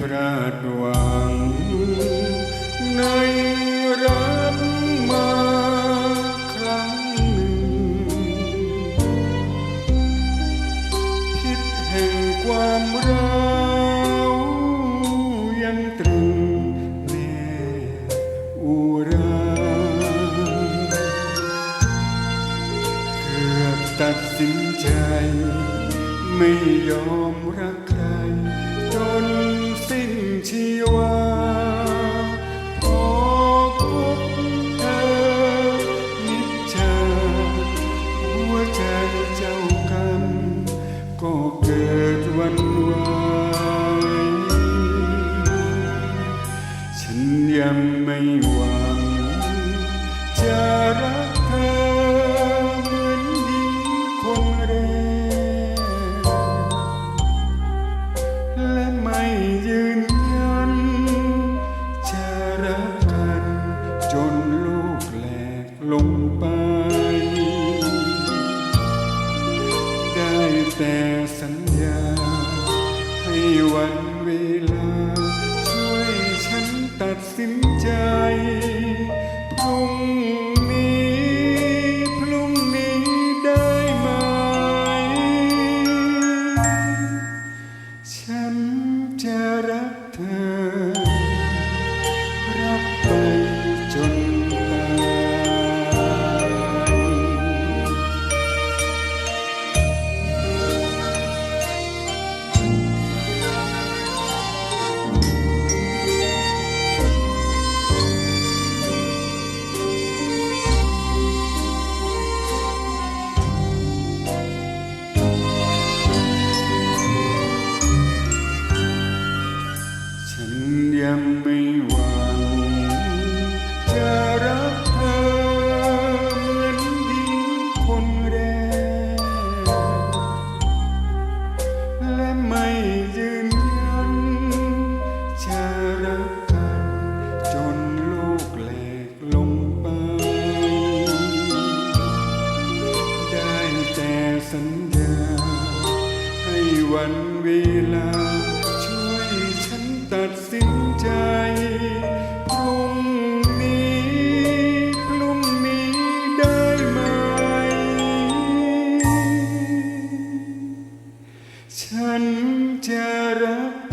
พลาดวังในรักมาครั้งหนึ่งพิษแห่งความรักยังตรึงแน่อุราเกือบตัดสินใจ ไม่ยอมรักใคร จน สิ้ วั รักกัน จนลูกแหลกลงไป ได้แต่สัญญา ให้วันเวลา ช่วยฉันตัดสินใจพรุ่งนี้พรุ่งนี้ได้ไหม ฉันจะรัก